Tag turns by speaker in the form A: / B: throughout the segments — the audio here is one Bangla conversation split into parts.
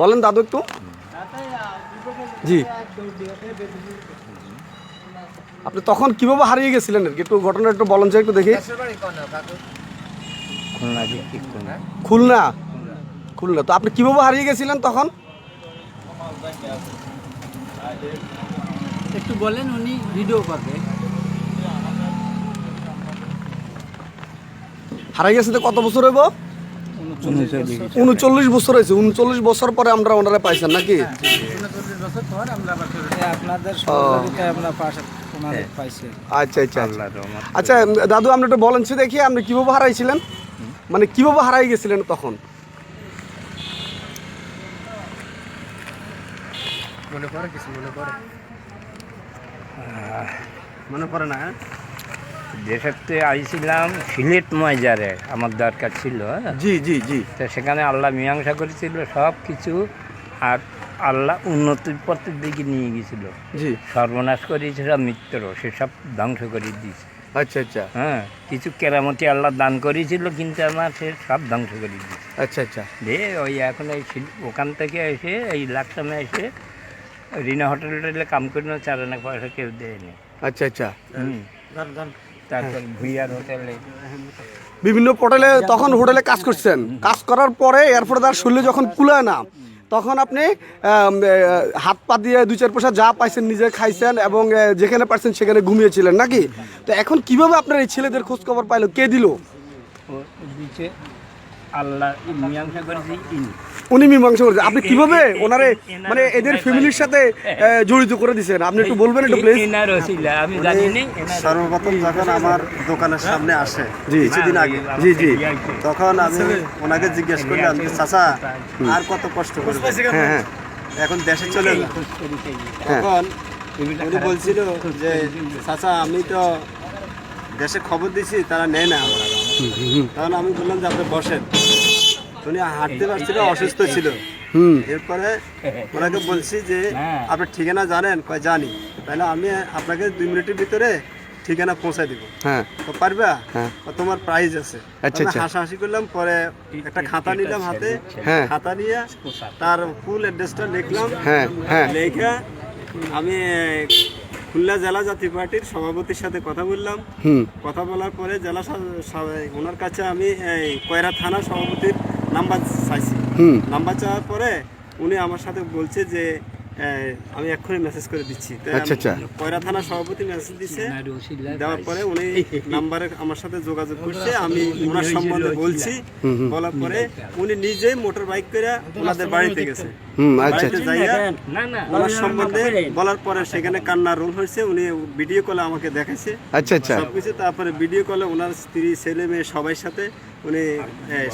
A: বলেন দাদু একটু। জি। আপনি তখন কীভাবে হারিয়ে গেছিলেন? আর কি একটু ঘটনা একটু বলেন একটু দেখি।
B: খুলনা? খুলনা।
A: তো আপনি কীভাবে হারিয়ে গেছিলেন তখন?
C: একটু বলেন উনি ভিডিও করবে।
A: হারিয়ে গেছে তো কত বছর হইব? উনচল্লিশ বছর হয়েছে উনচল্লিশ বছর পরে আমরা ওনারা পাইছেন নাকি? আচ্ছা আচ্ছা আচ্ছা। আচ্ছা দাদু আপনি একটু বলেন সে দেখি আপনি কীভাবে হারাইছিলেন? মানে কীভাবে হারাই গেছিলেন তখন?
C: মনে পড়ে কিছু মনে পড়ে?
A: মনে পড়ে না
B: দেশেতে আইছিলাম সিলেট ময়জারে আমার দরকার ছিল হ্যাঁ?
A: জি জি জি।
B: তো সেখানে আল্লাহ মীমাংসা করেছিল সব কিছু আর আল্লাহ উন্নতির পথের দিকে নিয়ে গেছিল
A: জি।
B: সর্বনাশ করেছিল মিত্র সেসব ধ্বংস করে দিয়েছে।
A: আচ্ছা আচ্ছা।
B: হ্যাঁ কিছু কেরামতি আল্লাহ দান করেছিল কিন্তু আমার সে সব ধ্বংস করে দিয়েছে।
A: আচ্ছা আচ্ছা।
B: দিয়ে ওই এখন এই শিল- ওখান থেকে এসে এই লাকসামে এসে রিনা হোটেল টোটেলে কাম করে না চার আনা পয়সা কেউ দেয়নি।
A: আচ্ছা আচ্ছা।
B: হুম। তারপর ভুইয়ার হোটেলে।
A: বিভিন্ন হোটেলে তখন হোটেলে কাজ করছেন। কাজ করার পরে এরপরে তার শরীরে যখন কুলায় না তখন আপনি হাত পা দিয়ে দুই চার পয়সা যা পাইছেন নিজে খাইছেন এবং যেখানে পারছেন সেখানে ঘুমিয়েছিলেন নাকি? তো এখন কীভাবে আপনার এই ছেলেদের খোঁজ খবর পাইলো? কে দিল?
B: আল্লাহ করেছে
A: উনি মীমাংসা করেছেন আপনি কীভাবে ওনারে মানে এদের ফ্যামিলির সাথে জড়িত করে দিয়েছেন আপনি একটু বলবেন একটু প্লিজ
B: আমি জানি
D: সর্বপ্রথম যখন আমার দোকানের সামনে আসে
A: জি।
D: কিছুদিন আগে
A: জি, জি।
D: তখন আমি ওনাকে জিজ্ঞেস করলাম যে চাচা আর কত কষ্ট করবে
A: হ্যাঁ হ্যাঁ।
D: এখন দেশে চলে তখন উনি বলছিল যে চাচা আমি তো দেশে খবর দিছি তারা নেয় না আমার। তখন আমি বললাম যে আপনি বসেন। উনি হাঁটতে পারছিল অসুস্থ ছিল।
A: হুম।
D: এরপরে ওনাকে বলছি যে
B: হ্যাঁ।
D: আপনি ঠিকানা জানেন? কয় জানি। তাহলে আমি আপনাকে দুই মিনিটের ভিতরে ঠিকানা পৌঁছায় দিব।
A: হ্যাঁ।
D: তো পারবা?
A: হ্যাঁ।
D: তোমার প্রাইজ আছে।
A: আচ্ছা, আচ্ছা।
D: হাসাহাসি করলাম পরে একটা খাতা নিলাম হাতে।
A: হ্যাঁ।
D: খাতা নিয়ে তার ফুল অ্যাড্রেসটা লিখলাম।
A: হ্যাঁ হ্যাঁ।
D: লেখা আমি খুলনা জেলা জাতীয় পার্টির সভাপতির সাথে কথা বললাম। কথা বলার পরে জেলা ওনার কাছে আমি এই কয়রা থানা সভাপতির নাম্বার চাইছি। নাম্বার চাওয়ার পরে উনি আমার সাথে বলছে যে আমি এক্ষুনি মেসেজ করে দিচ্ছি।
A: আচ্ছা, আচ্ছা।
D: কয়রা থানা সভাপতি মেসেজ দিচ্ছে দেওয়ার পরে উনি নাম্বারে আমার সাথে যোগাযোগ করছে। আমি ওনার সম্বন্ধে বলছি। বলার পরে উনি নিজেই মোটর বাইক করে ওনাদের বাড়িতে গেছে। বাড়িতে যাইয়া ওনার সম্বন্ধে বলার পরে সেখানে কান্নার রোল হয়েছে। উনি ভিডিও কলে আমাকে দেখাইছে।
A: আচ্ছা আচ্ছা।
D: সবকিছু তারপরে ভিডিও কলে ওনার স্ত্রী ছেলে মেয়ে সবাই সাথে উনি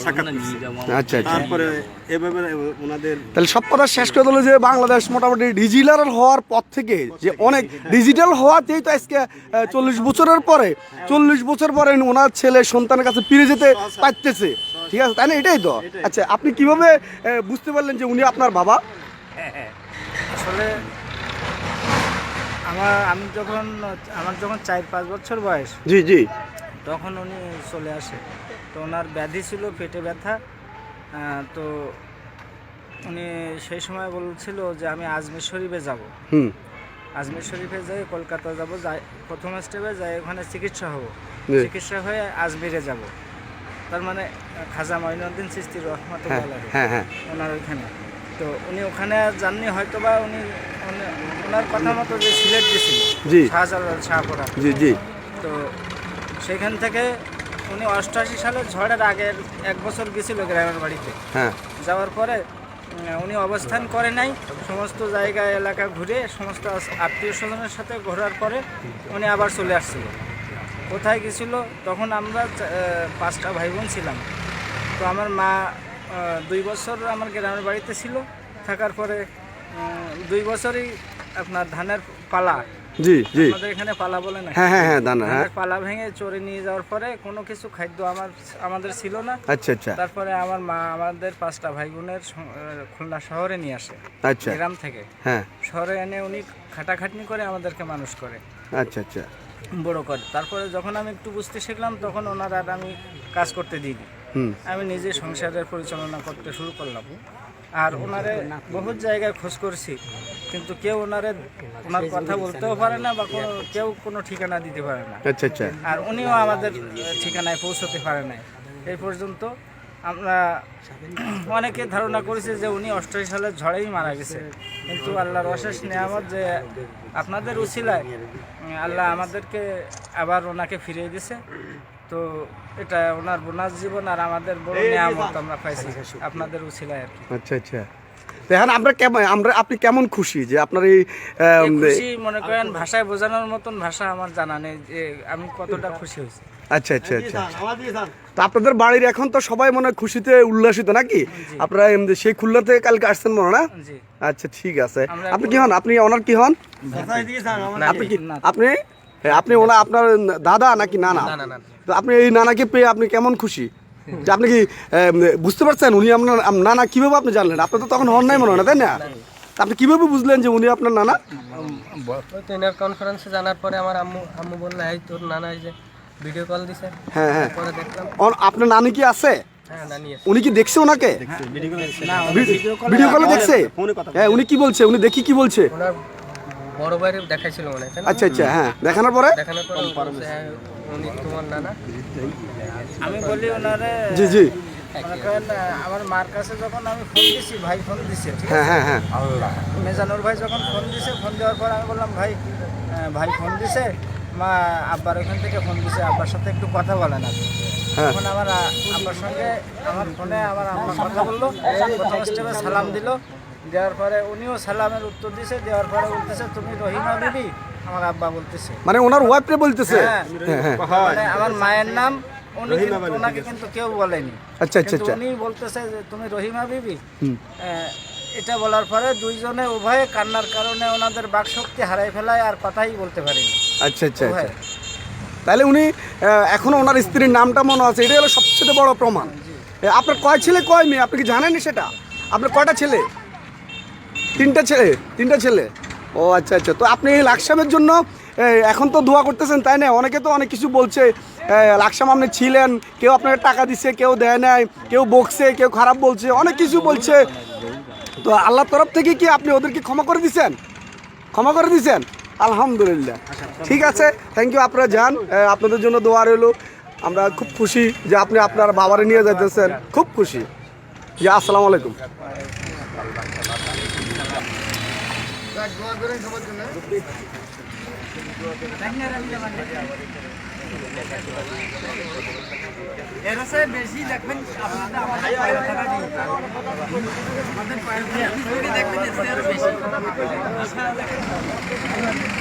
D: সাক্ষাৎ
A: আচ্ছা আচ্ছা।
D: তারপরে এভাবে ওনাদের
A: তাহলে সব কথা শেষ করে দিল যে বাংলাদেশ মোটামুটি ডিজিটাল হওয়ার পর থেকে যে অনেক ডিজিটাল। হওয়াতেই তো আজকে চল্লিশ বছরের পরে চল্লিশ বছর পরে ওনার ছেলে সন্তানের কাছে ফিরে যেতে পারতেছে। ঠিক আছে তাই না? এটাই তো। আচ্ছা আপনি কীভাবে বুঝতে পারলেন যে উনি আপনার বাবা?
C: আসলে আমার আমি যখন আমার যখন চার পাঁচ বছর বয়স
A: জি জি।
C: তখন উনি চলে আসে। তো ওনার ব্যাধি ছিল পেটে ব্যথা। তো উনি সেই সময় বলছিল যে আমি আজমির শরীফে যাব।
A: হুম।
C: আজমির শরীফে যাই কলকাতা যাব যাই প্রথম স্টেপে যাই ওখানে চিকিৎসা হব। চিকিৎসা হয়ে আজমিরে যাব। তার মানে খাজা মঈনুদ্দিন সিস্তি রহমতুল্লাহ
A: হ্যাঁ হ্যাঁ
C: ওনার ওইখানে। তো উনি ওখানে আর যাননি হয়তো বা উনি ওনার কথা মতো যে সিলেট গেছিল। শাহজালাল শাহপুরা
A: জি জি।
C: তো সেখান থেকে উনি অষ্টআশি সালে ঝড়ের আগের এক বছর গেছিল গ্রামের বাড়িতে।
A: হ্যাঁ।
C: যাওয়ার পরে উনি অবস্থান করে নাই। সমস্ত জায়গা এলাকা ঘুরে সমস্ত আত্মীয় স্বজনের সাথে ঘোরার পরে উনি আবার চলে আসছিল। কোথায় গেছিল? তখন আমরা চা- আহ, পাঁচটা ভাই বোন ছিলাম। তো আমার মা আহ, দুই বছর আমার গ্রামের বাড়িতে ছিল। থাকার পরে উম, দুই বছরই আপনার ধানের পালা
A: জি জি।
C: আমাদের এখানে পালা বলে না?
A: হ্যাঁ হ্যাঁ হ্যাঁ দানা হ্যাঁ।
C: পালা ভেঙে চড়ে নিয়ে যাওয়ার পরে কোনো কিছু খাদ্য আমার আমাদের ছিল না।
A: আচ্ছা আচ্ছা।
C: তারপরে আমার মা আমাদের পাঁচটা ভাই বোনের খুলনা শহরে নিয়ে আসে
A: আচ্ছা।
C: গ্রাম থেকে।
A: হ্যাঁ।
C: শহরে এনে উনি খাটাখাটনি করে আমাদেরকে মানুষ করে
A: আচ্ছা আচ্ছা।
C: বড় করে। তারপরে যখন আমি একটু বুঝতে শিখলাম তখন ওনার আর আমি কাজ করতে দিইনি। আমি নিজে সংসারের পরিচালনা করতে শুরু করলাম। আর ওনারে বহুত জায়গায় খোঁজ করছি। কিন্তু কেউ ওনারে ওনার কথা বলতেও পারে না বা কোনো কেউ কোনো ঠিকানা দিতে পারে না।
A: আচ্ছা আচ্ছা।
C: আর উনিও আমাদের ঠিকানায় পৌঁছতে পারে না এই পর্যন্ত আমরা অনেকে ধারণা করেছে যে উনি অষ্টআশি সালের ঝড়েই মারা গেছে। কিন্তু আল্লাহর অশেষ নিয়ামত যে আপনাদের উছিলায় উম, আল্লাহ আমাদেরকে আবার ওনাকে ফিরিয়ে দিছে তো এটা ওনার বোনাস জীবন আর আমাদের বড় নিয়ামত আমরা পাইছি। আপনাদের উছিলায় আর কি।
A: আচ্ছা আচ্ছা। এখন আমরা কেমন আমরা আপনি কেমন খুশি যে আপনার এই
C: খুশি? মনে করেন ভাষায় বোঝানোর মতন ভাষা আমার জানা নেই যে আমি কতটা খুশি হয়েছি।
A: আচ্ছা আচ্ছা আচ্ছা। তো আপনাদের বাড়ির এখন তো সবাই মনে হয় খুশিতে উল্লাসিত নাকি? আপনারা সেই খুলনা থেকে কালকে আসছেন মনে না? আচ্ছা ঠিক আছে। আপনি কি হন? আপনি ওনার কি হন? আপনি কি আপনি? হ্যাঁ, আপনি ওনা আপনার দাদা নাকি নানা? তো আপনি এই নানাকে পেয়ে আপনি কেমন খুশি? আপনি কি বুঝতে পারছেন? উনি আপনার আম, নানা কীভাবে আপনি জানলেন? আপনি তো তখন হন নাই মনে হয় না তাই না? আপনি কীভাবে বুঝলেন যে উনি আপনার নানা?
E: এনার কনফারেন্সে জানার পরে আমার আম্মু আম্মু বললে এই তোর নানা এই যে ভিডিও কল দিছে।
A: হ্যাঁ হ্যাঁ।
E: পরে দেখলাম।
A: আপনার নানি কি আছে?
E: হ্যাঁ নানি আছে।
A: উনি কি দেখছে ওনাকে?
C: ভিডিও
A: ভিডিও কলে দেখছে? হ্যাঁ উনি কি বলছে? উনি দেখি কি বলছে?
E: বড় ভাইরে দেখাইছিল মনে না?
A: আচ্ছা আচ্ছা হ্যাঁ দেখানোর পরে?
E: দেখানোর পরে উনি তোমার নানা।
C: আমি বলি ওনারে
A: জি জি।
C: আমার মার কাছে যখন আমি ফোন দিছি ভাই ফোন দিছে
A: হ্যাঁ হ্যাঁ হ্যাঁ।
C: মেজানুর ভাই যখন ফোন দিছে ফোন দেওয়ার পর আমি বললাম ভাই ভাই ফোন দিছে মা আব্বার ওখান থেকে ফোন দিছে আব্বার সাথে একটু কথা বলেন আপনি
A: হ্যাঁ।
C: তখন আমার আব্বার সঙ্গে আমার ফোনে আমার আম্মা কথা বলল প্রথম স্টেপে সালাম দিল। দেওয়ার পরে উনিও সালামের উত্তর দিছে দেওয়ার পরে বলতেছে তুমি রহিমা বিবি? আমার আব্বা বলতেছে।
A: মানে ওনার ওয়াইফরে বলতেছে?
C: হ্যাঁ।
A: হ্যাঁ হ্যাঁ।
C: মানে আমার মায়ের নাম উনি কিন্তু ওনাকে কিন্তু কেউ বলেনি।
A: আচ্ছা আচ্ছা আচ্ছা।
C: উনি বলতেছে যে তুমি রহিমা বিবি। এটা বলার পরে দুইজনে উভয়ে কান্নার কারণে ওনাদের বাকশক্তি হারাই ফেলায় আর কথাই বলতে পারিনি।
A: আচ্ছা আচ্ছা আচ্ছা। তাহলে উনি এখনও ওনার স্ত্রীর নামটা মনে আছে? এটাই হলো সবচেয়ে বড় প্রমাণ। আপনার কয় ছেলে কয় মেয়ে? আপনি কি জানেন সেটা? আপনার কয়টা ছেলে? তিনটা ছেলে তিনটা ছেলে? ও আচ্ছা আচ্ছা। তো আপনি লাকসামের জন্য এখন তো দোয়া করতেছেন, তাই না? অনেকে তো অনেক কিছু বলছে লাকসাম আপনি ছিলেন, কেউ আপনাকে টাকা দিছে, কেউ দেয় নাই, কেউ বকছে, কেউ খারাপ বলছে, অনেক কিছু বলছে। তো আল্লাহর তরফ থেকে কি আপনি ওদেরকে ক্ষমা করে দিছেন? ক্ষমা করে দিয়েছেন আলহামদুলিল্লাহ। ঠিক আছে থ্যাংক ইউ আপনারা যান আপনাদের জন্য দোয়া রইল। আমরা খুব খুশি যে আপনি আপনার বাবারে নিয়ে যাইতেছেন। খুব খুশি। জি, আসসালামু আলাইকুম।
C: এর বেশি দেখবেন আপনাদের আমাদের পায়ে থাকা দিয়ে আমাদের পায়ে দিয়ে দেখবেন এর বেশি।